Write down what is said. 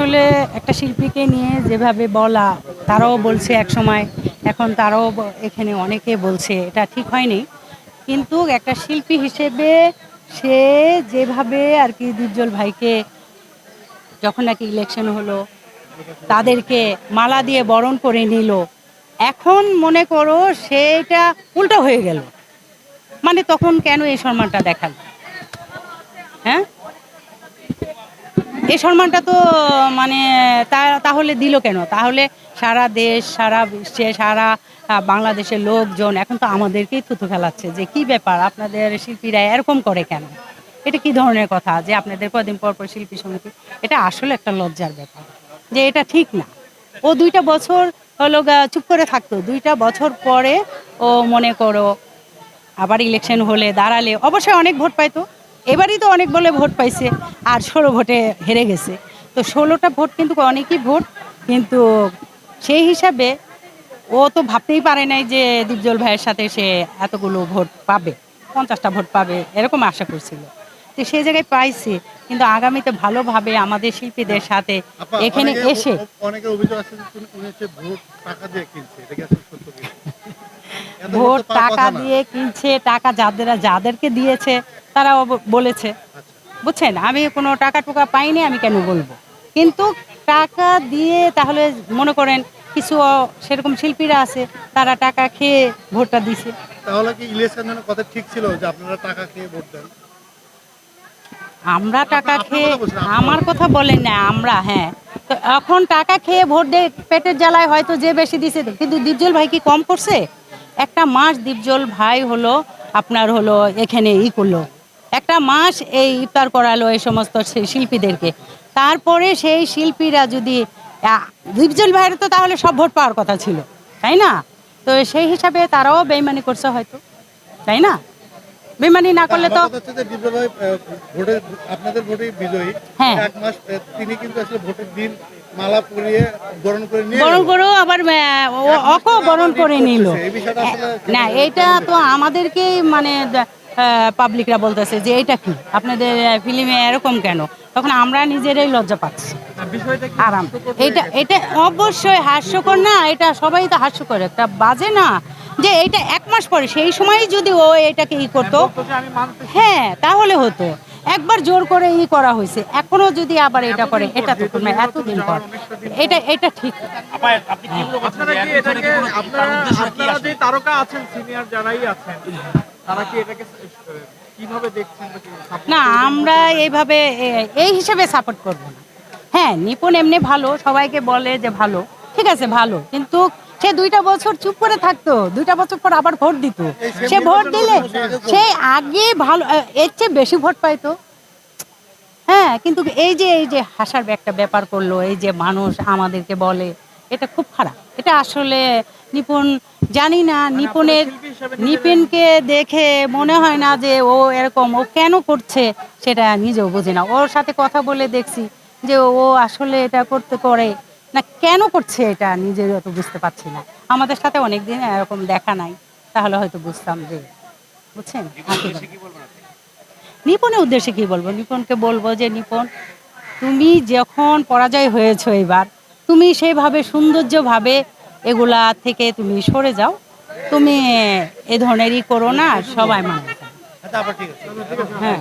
আসলে একটা শিল্পীকে নিয়ে যেভাবে বলা, তারাও বলছে এক সময় এখন তারাও এখানে অনেকে বলছে, এটা ঠিক হয়নি। কিন্তু একটা শিল্পী হিসেবে সে যেভাবে আর কি দুজ্জ্বল ভাইকে যখন নাকি ইলেকশন হলো, তাদেরকে মালা দিয়ে বরণ করে নিল, এখন মনে করো সেটা উল্টো হয়ে গেল। মানে তখন কেন এই সম্মানটা দেখাল? এই সম্মানটা তো মানে তাহলে দিল কেন? তাহলে সারা দেশ, সারা বিশ্বে, সারা বাংলাদেশের লোকজন এখন তো আমাদেরকেই থুতু ফেলাচ্ছে যে কি ব্যাপার? আপনাদের শিল্পীরা এরকম করে কেন? এটা কি ধরনের কথা যে আপনাদের কদিন পর পর শিল্পী সমিতি? এটা আসলে একটা লজ্জার ব্যাপার। যে এটা ঠিক না। ও দুইটা বছর হলো চুপ করে থাকতো। দুইটা বছর পরে ও মনে করো আবার ইলেকশন হলে, দাঁড়ালে, অবশ্যই অনেক ভোট পাইতো। এবারই তো অনেক বলে ভোট পাইছে আর ষোলো ভোটে হেরে গেছে। তো ষোলোটা ভোট কিন্তু অনেকই ভোট কিন্তু সেই হিসাবে ও তো ভাবতেই পারে নাই যে দীপজল ভাইয়ের সাথে সে এতগুলো ভোট পাবে পঞ্চাশটা ভোট পাবে এরকম আশা করছিল। তো সেই জায়গায় পাইছে কিন্তু আগামীতে ভালোভাবে আমাদের শিল্পীদের সাথে এখানে এসে অনেকের অভিযোগ আছে টাকা দিয়ে কিনছে ভোট টাকা দিয়ে কিনছে টাকা যাদের যাদেরকে দিয়েছে তারাও ব- বলেছে। বুঝছেন? আমি কোনো টাকা টুকা পাইনি আমি কেন বলব? কিন্তু টাকা দিয়ে তাহলে মনে করেন কিছু সেরকম শিল্পীরা আছে তারা টাকা খেয়ে ভোটটা দিছে। তাহলে কি ইলেকশনের কথা ঠিক ছিল যে আপনারা টাকা খেয়ে ভোট দেন? আমরা টাকা খেয়ে আমার কথা বলেন না আমরা হ্যাঁ। তো এখন টাকা খেয়ে ভোট দিয়ে পেটের জ্বালায় হয়তো যে বেশি দিছে কিন্তু দীপজল ভাই কি কম করছে? একটা মাস দীপজল ভাই হলো আপনার হলো এখানে ই করল। একটা মাস এই ইফতার করালো এই সমস্ত শিল্পীদেরকে। তারপরে সেই শিল্পীরা যদি আ, দীপজল ভাইয়ের তো তাহলে সব ভোট পাওয়ার কথা ছিল তাই না? তো সেই হিসাবে তারাও বেইমানি করছে হয়তো তাই না? বেইমানি না করলে তো আপনাদের ভোটে বিজয়ী। হ্যাঁ। এক মাস তিনি কিন্তু আসলে ভোটের দিন মালা পরিয়ে বরণ করে নিয়ে বরণ করেও আবার অকো বরণ করে নিল। না এইটা তো আমাদেরকেই মানে পাবলিকরা বলতেছে যে এটা কি? আপনাদের ফিল্মে এরকম কেন? তখন আমরা নিজেরাই লজ্জা পাচ্ছি। আরাম। এটা এটা অবশ্যই হাস্যকর না এটা সবাই তো হাস্যকর। একটা বাজে না যে এটা এক মাস পরে সেই সময়ই যদি ও এটাকে ই করতো হ্যাঁ তাহলে হতো। একবার জোর করে ই করা হয়েছে। এখনও যদি আবার এটা করে এটা তো কোনো এতদিন পর। এটা এটা ঠিক। আপনারা কি এটাকে আপনারা আপনারা যে তারকা আছেন সিনিয়র যারাই আছেন তারা কি এটাকে কীভাবে দেখছেন বা কি support না আমরা এইভাবে এই হিসেবে সাপোর্ট করব না। হ্যাঁ নিপুণ এমনি ভালো সবাইকে বলে যে ভালো ঠিক আছে ভালো। কিন্তু সে দুইটা বছর চুপ করে থাকতো দুইটা বছর পর আবার ভোট দিত। সে ভোট দিলে সে আগে ভালো এর চেয়ে বেশি ভোট পাইতো। হ্যাঁ কিন্তু এই যে এই যে হাসার একটা ব্যাপার করল এই যে মানুষ আমাদেরকে বলে এটা খুব খারাপ। এটা আসলে নিপুণ জানি না নিপুণের নিপুণকে দেখে মনে হয় না যে ও এরকম ও কেন করছে সেটা নিজেও বুঝি না। ওর সাথে কথা বলে দেখছি যে ও আসলে এটা করতে করে না কেন করছে এটা নিজের অত বুঝতে পারছি না। আমাদের সাথে অনেকদিন এরকম দেখা নাই তাহলে হয়তো বুঝতাম যে বুঝছেন? নিপুণের উদ্দেশ্যে কি বলব? নিপুণকে বলব যে নিপুণ তুমি যখন পরাজয় হয়েছো এবার তুমি সেইভাবে সৌন্দর্যভাবে এগুলা থেকে তুমি সরে যাও। তুমি এ ধরনেরই করো না সবাই মানে হ্যাঁ।